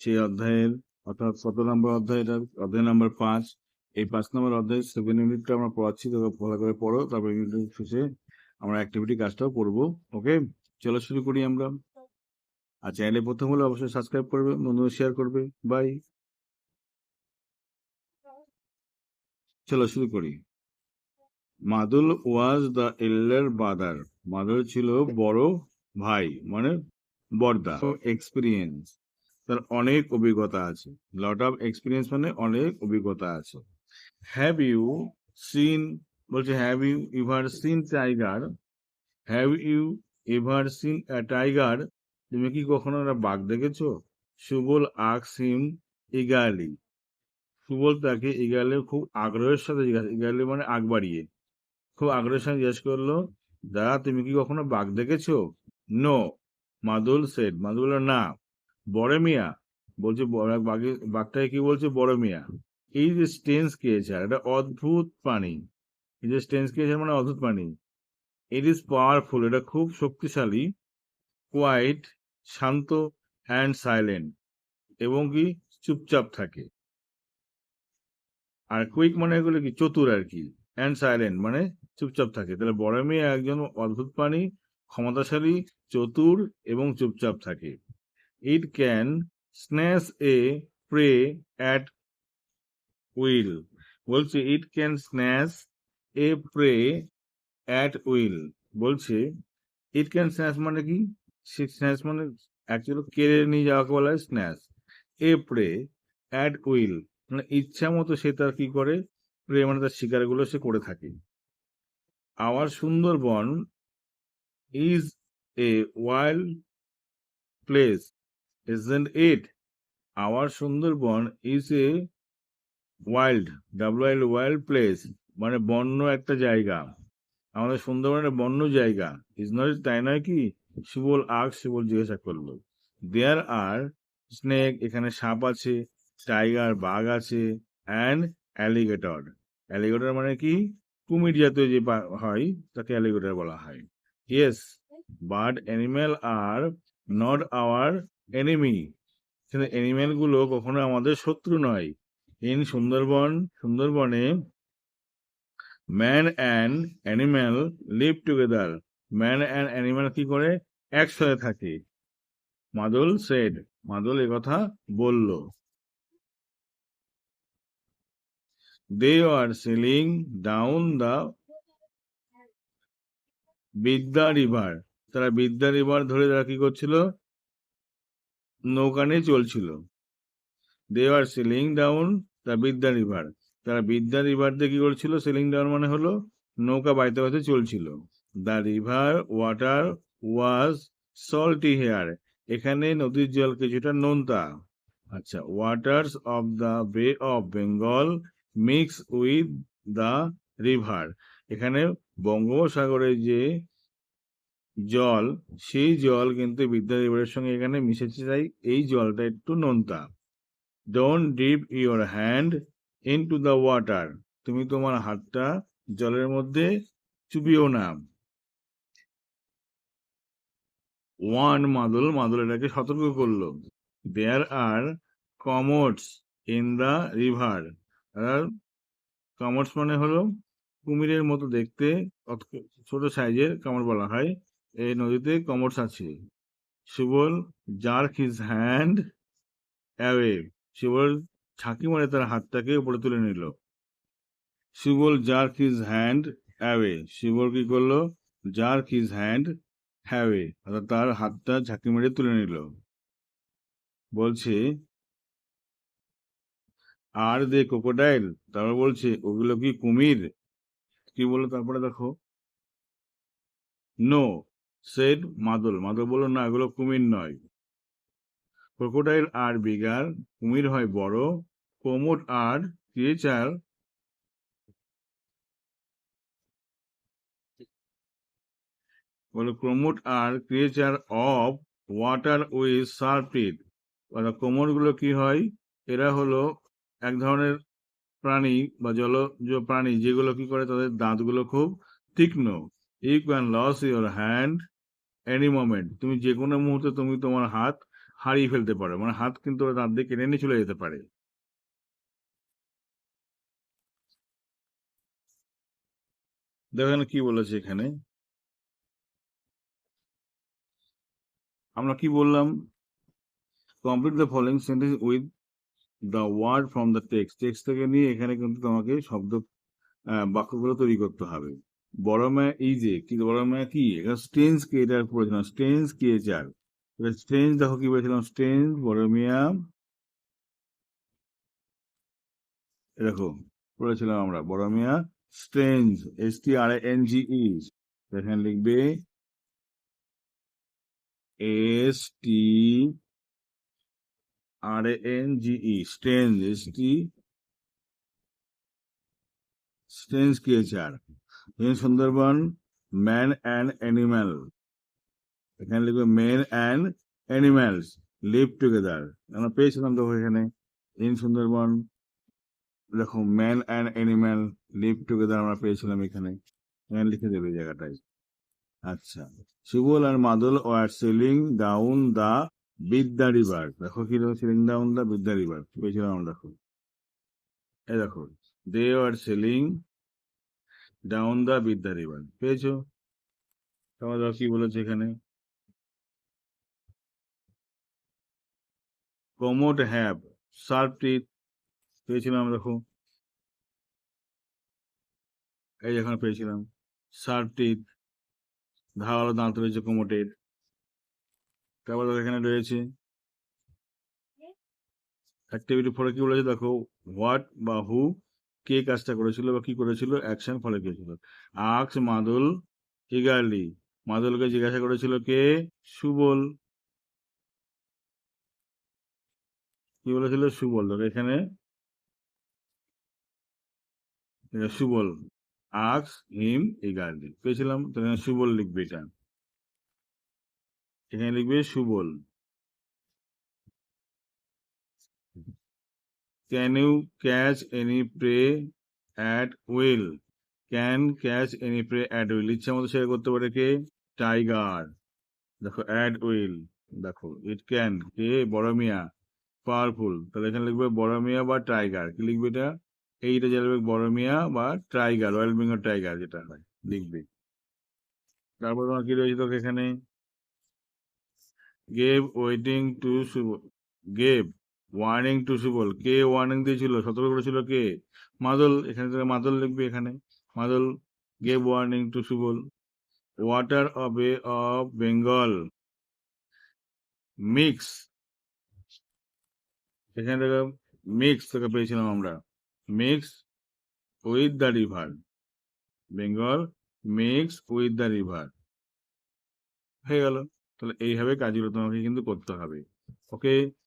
সেই অধ্যায়ের, অর্থাৎ কত নম্বর অধ্যায় এটা অধ্যায় নম্বর পাঁচ। এই পাঁচ নম্বর অধ্যায় সেভেন ইউনিটটা আমরা পড়াচ্ছি তোকে ভালো করে পড়ো, তারপর ইউনিট শেষে আমরা অ্যাক্টিভিটি কাজটাও করব ওকে চলো শুরু করি আমরা। আর চ্যানেলে প্রথম হলে অবশ্যই সাবস্ক্রাইব করবে, বন্ধুদের শেয়ার করবে। বাই চলো শুরু করি। মাদুল ওয়াজ দ্য এল্ডার বাদার। মাদুল ছিল বড় ভাই মানে বর্দা। এক্সপিরিয়েন্স তার অনেক অভিজ্ঞতা আছে। লট অফ এক্সপিরিয়েন্স মানে অনেক অভিজ্ঞতা আছে। হ্যাভ ইউ সিন বলছে have you ever seen tiger have you ever seen tiger তুমি কি কখনো একটা বাঘ দেখেছ? সুবল আক্স হিম ইগালি সুবল তাকে ইগালে খুব আগ্রহের সাথে জিজ্ঞাসা মানে আগ বাড়িয়ে। খুব আগ্রহের সাথে জিজ্ঞেস করল, দাদা, তুমি কি কখনো বাঘ দেখেছ? নো মাদুল সেট মাদুল না। বড় মিয়া, বলছে বাঘটাকে কি বলছে? বড় মিয়া। এই যে স্টেন্স খেয়েছে আর এটা অদ্ভুত প্রাণী। এই যে স্টেন্স ক্রিয়েচার মানে অদ্ভুত প্রাণী। ইট ইজ পাওয়ারফুল এটা খুব শক্তিশালী কোয়াইট শান্ত অ্যান্ড সাইলেন্ট এবং কি চুপচাপ থাকে। আর কুইক মানে এগুলো কি? চতুর আর কি। অ্যান্ড সাইলেন্ট মানে চুপচাপ থাকে। তাহলে বড় মেয়ে একজন অদ্ভুত প্রাণী, ক্ষমতাশালী, চতুর এবং চুপচাপ থাকে। It can snatch a prey at will বলছে it can snatch a prey at will বলছে ইট ক্যান স্ন্যাচ মানে কি? স্ন্যাচ মানে অ্যাকচুয়ালি কেড়ে নিয়ে যাওয়াকে বলা হয় snatch a prey at will মানে ইচ্ছা মতো সে তার কি করে? প্রে মানে তার শিকারগুলো সে করে থাকে। Our Sundarban is a wild place isn't it our Sundarban is a wild W wild place মানে বন্য একটা জায়গা। আমাদের সুন্দরবন একটা বন্য জায়গা। ইজ নট তাই নয় কি? সুবল আগ সুবল জিজ্ঞাসা করল। দেয়ার আর স্নেক এখানে সাপ আছে টাইগার বাঘ আছে অ্যান্ড অ্যালিগেটর অ্যালিগেটর মানে কি? কুমির জাতীয় যে হয়, তাকে অ্যালিগেটর বলা হয়। Yes but animal are not our enemy কিন্তু অ্যানিম্যালগুলো কখনো আমাদের শত্রু নয়। ইন সুন্দরবন, সুন্দরবনে man and animal live together man and animal কি করে? একসাথে থাকে। মাদল সেড মাদল কথা বলল। They are sailing down the Bidya river তারা বিদ্যা রিভার ধরে তারা কি করছিল? নৌকা নিয়ে চলছিল। They are sailing down the Bidya river তারা বিদ্যা রিভার দিয়ে কি করছিল? সেলিং ডাউন মানে হলো নৌকা বাইতে বাইতে চলছিল। The river water was salty here এখানে নদীর জল কিছুটা নোনতা। আচ্ছা waters of the bay of Bengal mix with the river এখানে বঙ্গোপসাগরের যে জল, সেই জল কিন্তু বিদ্যা রিভারের সঙ্গে এখানে মিশেছে, তাই এই জলটা একটু নোনতা। Don't dip your hand into the water তুমি তোমার হাতটা জলের মধ্যে চুবিও না। ওয়ান মাদল মাদল এটাকে সতর্ক করল। There are commodes in the river আর মানে হলো কুমিরের মতো দেখতে ছোট সাইজের কামড় বলা হয়। এই নদীতে কমোডস আছে Subal jerk his hand away Subal ছাকি মারে তার হাতটাকে উপরে তুলে নিল। Subal jerk his hand away Subal কি করল? জার্ক হিজ হ্যান্ড হ্যাওয়ে অর্থাৎ তার হাতটা ঝাঁকি মেরে তুলে নিল। বলছে, আর দে ক্রোকোডাইল তারপর বলছে, ওগুলো কি কুমির? কি বলল তারপরে দেখো। নো সেড মাদল। মাদল বলল, না, এগুলো কুমির নয়। ক্রোকোডাইল আর বিগার, কুমির হয় বড় কোমোট আর ক্রিয়েচার বলে ক্রোমোট are creature of water with teeth অর্থাৎ কোমরগুলো কি হয়? এরা হলো এক ধরনের প্রাণী বা জলজ প্রাণী যেগুলো কি করে? তাদের দাঁতগুলো খুব তীক্ষ্ণ। You can lose your hand any moment তুমি যে কোনো মুহূর্তে তুমি তোমার হাত হারিয়ে ফেলতে পারে মানে হাত কিন্তু দিয়ে কেটে নিয়ে চলে যেতে পারে। দেখো এখানে কি বলেছে এখানে? আমরা কি বললাম? Complete the following sentence with the word from the text text থেকে নিয়ে এখানে কিন্তু তোমাকে শব্দ বাক্যগুলো তৈরি করতে হবে। বড় মায়া এই যে, কি বড় মায়া কি? এখানে স্টেন্স কে এটা পড়েছিলাম স্টেন্স কে চার স্টেন্স দেখো কি বলেছিলাম স্টেন্স বড় মিয়া। এ দেখো পড়েছিলাম আমরা, বড় মিয়া strange S T R N G E এখানে লিখবে S T R N G E strange S T strange creature in Sundarban man and animal এখানে লিখবে men and animals live together আমরা পেয়েছিলাম দেখো এখানে। ইন সুন্দরবন, দেখো man and animal live together আমরা পেয়েছিলাম এখানে। এখানে লিখে দেবে জায়গাটায় আচ্ছা সুবল আর মাদল war selling down the Bidya river দেখো কি selling down the Bidya river পেয়েছিলাম আমরা, দেখো। এই দেখো দে are sailing down the Bidya river পেয়েছ? দেখো কি বলেছে এখানে? কমোড হ্যাভ শার্প টিথ পেয়েছিলাম দেখো। এই যখন পেয়েছিলাম। শার্প টিথ ধারালো দাঁত রয়েছে কোমোটের তারপর এখানে রয়েছে। অ্যাক্টিভিটি ফলে কি বলেছে দেখো? হোয়াট বা হু কে কাজটা করেছিল বা কি করেছিল? অ্যাকশন ফলে গিয়েছিল। আক্স মাদল ইগারলি মাদলকে জিজ্ঞাসা করেছিল কে? সুবল। কি বলেছিল? সুবল। এখানে। সুবল, আক্স, হিম ইগারলি পেয়েছিলাম। সুবল লিখবে এটা। এখানে লিখবে Subal. Can you catch any prey at will can catch any prey at will ইচ্ছা মতো শেয়ার করতে পারে কে? টাইগার দেখো অ্যাট উইল দেখো ইট ক্যান কে? বড় মিয়া পাওয়ারফুল তাহলে এখানে লিখবে বড় মিয়া বা টাইগার কি লিখবে এটা? এইটা যে লিখবে বড় মিয়া বা টাইগার রয়্যাল বেঙ্গল টাইগার যেটা হয়, লিখবে। তারপর তোমার কি রয়েছে তোকে এখানে? Gave waiting to gave warning to Subal K warning দিয়েছিল? সতর্ক করেছিল কে? মাদল। এখানে থেকে মাদল লিখবে এখানে। Madal gave warning to Subal water of a of Bengal mix এখানে থেকে মিক্স থেকে পেয়েছিলাম আমরা। Mix with the river Bengal mix with the river হয়ে গেল। তাহলে এইভাবে কাজগুলো তোমাকে কিন্তু করতে হবে। ওকে